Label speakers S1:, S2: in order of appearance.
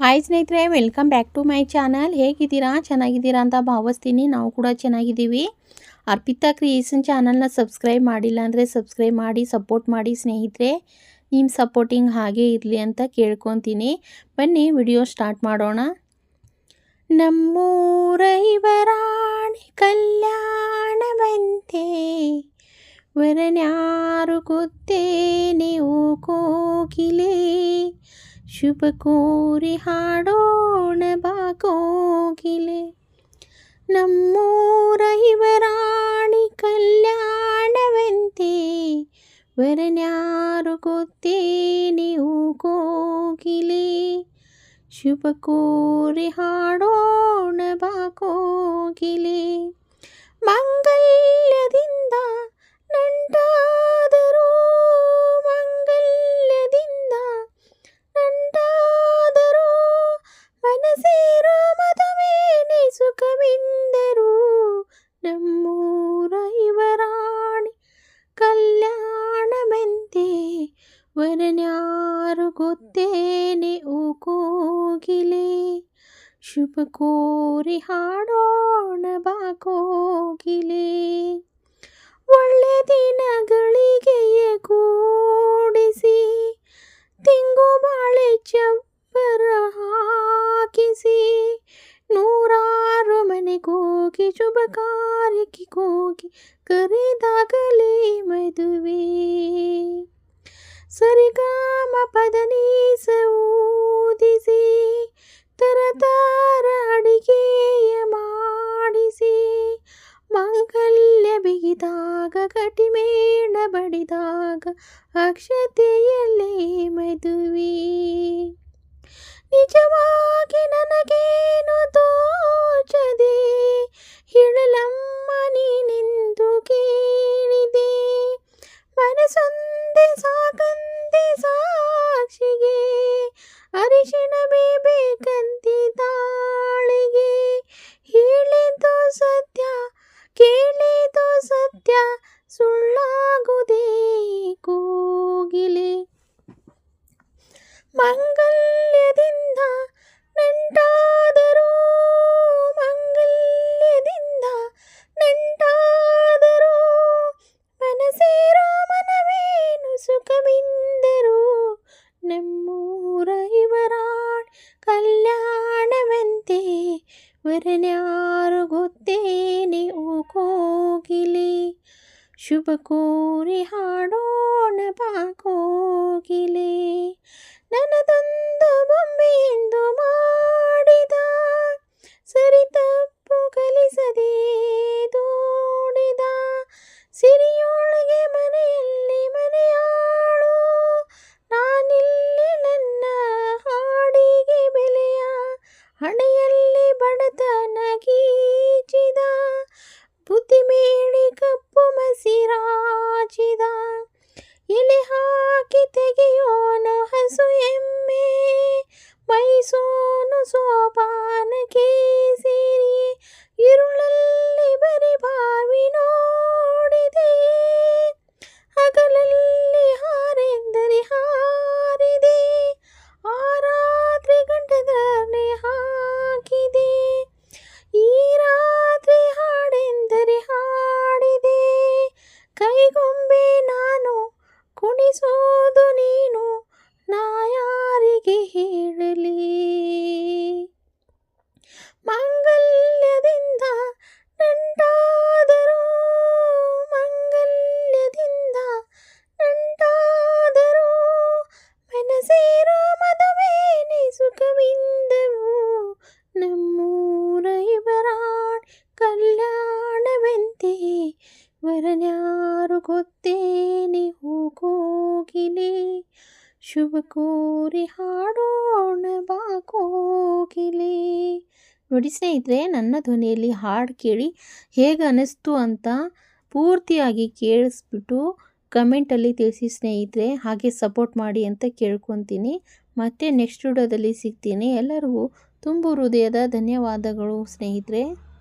S1: Hi ಸ್ನೇಹಿತರೆ welcome back to my channel ಹೇಗಿದ್ದೀರಾ? ಚೆನ್ನಾಗಿದ್ದೀರಾ ಅಂತ ಭಾವಿಸ್ತೀನಿ. ನಾವು ಕೂಡ ಚೆನ್ನಾಗಿದ್ದೀವಿ. ಅರ್ಪಿತಾ ಕ್ರಿಯೇಷನ್ ಚಾನಲ್ನ ಸಬ್ಸ್ಕ್ರೈಬ್ ಮಾಡಿಲ್ಲ ಅಂದರೆ ಸಬ್ಸ್ಕ್ರೈಬ್ ಮಾಡಿ ಸಪೋರ್ಟ್ ಮಾಡಿ ಸ್ನೇಹಿತರೆ. ನಿಮ್ಮ ಸಪೋರ್ಟಿಂಗ್ ಹಾಗೆ ಇರಲಿ ಅಂತ ಕೇಳ್ಕೊತೀನಿ. ಬನ್ನಿ ವಿಡಿಯೋ ಸ್ಟಾರ್ಟ್ ಮಾಡೋಣ. ನಮ್ಮೂರ ಇವರಾಣಿ ಕಲ್ಯಾಣವಂತೆ, ವರನ್ಯಾರು ಗೊತ್ತೇ ನೀವು ಕೋಗಿಲೆ ಶುಭ ಕೋರಿ ಹಾಡೋಣ ಬಾ ಕೋಗಿಲೆ ನಮ್ಮೂರ ಇವರಾಣಿ ಕಲ್ಯಾಣವಂತೆ ವರನ್ಯಾರು ಗೊತ್ತೇ ನೀವು ಕೋಗಿಲೆ ಶುಭ ಕೋರಿ ಹಾಡೋಣ ಬಾ ಕೋಗಿಲೆ ಮಂಗಲ್ಯದಿಂದ ನಂಟಾದರೂ ವರನ್ಯಾರು ಗೊತ್ತೇನೆ, ಓ ಕೋಗಿಲೆ. ಶುಭ ಕೋರಿ ಹಾಡೋಣ ಬಾ ಕೋಗಿಲೆ. ಒಳ್ಳೆ ದಿನಗಳಿಗೆಯ ಕೂಡಿಸಿ ತಿಂಗು ಬಾಳೆ ಚಪ್ಪರ ಹಾಕಿಸಿ, ನೂರಾರು ಮನೆಗೋಗಿ ಶುಭ ಕಾರ್ಯಕ್ಕೆ ಹೋಗಿ, ಕರೆದಾಗಲೇ ಮದುವೆ. ಸರಿಗಾಮ ಪದನೀಸ ಊದಿಸಿ ತರತಾರ ಅಡಿಗೆಯ ಮಾಡಿಸಿ ಮಾಂಗಲ್ಯ ಬಿಗಿದಾಗ ಕಟಿಮೇಣ ಬಡಿದಾಗ ಅಕ್ಷತೆಯಲ್ಲೇ ಮದುವೆ ನಮ್ಮೂರ ಇವರಾಣ್ ಕಲ್ಯಾಣವಂತೆ ವರನ್ಯಾರು ಗೊತ್ತೇನೆ ಓ ಕೋಗಿಲೆ ಶುಭ ಕೋರಿ ಹಾಡೋಣ ಬಾ ಕೋಗಿಲೆ ನನ್ನದೊಂದು ಬೊಮ್ಮೆಯೆಂದು ಮಾಡಿದ ಕುಣಿಸೋದು ನೀನು ನಾ ಯಾರಿಗೆ ಹೇಳಲಿ. ಮಂಗಲ್ಯದಿಂದ ವರನ್ಯಾರು ಗೊತ್ತೇನೆ? ಹೋಗೋಗಿಲೆ. ಶುಭ ಕೋರಿ ಹಾಡೋಣ ಬಾ ನೋಡಿ ಸ್ನೇಹಿತರೆ, ನನ್ನ ಧ್ವನಿಯಲ್ಲಿ ಹಾಡು ಕೇಳಿ ಹೇಗೆ ಅನ್ನಿಸ್ತು ಅಂತ ಪೂರ್ತಿಯಾಗಿ ಕೇಳಿಸ್ಬಿಟ್ಟು ಕಮೆಂಟಲ್ಲಿ ತಿಳಿಸಿ ಸ್ನೇಹಿತರೆ, ಹಾಗೆ ಸಪೋರ್ಟ್ ಮಾಡಿ ಅಂತ ಕೇಳ್ಕೊತೀನಿ. ಮತ್ತೆ ನೆಕ್ಸ್ಟ್ ವಿಡಿಯೋದಲ್ಲಿ ಸಿಗ್ತೀನಿ. ಎಲ್ಲರಿಗೂ ತುಂಬು ಹೃದಯದ ಧನ್ಯವಾದಗಳು ಸ್ನೇಹಿತರೆ.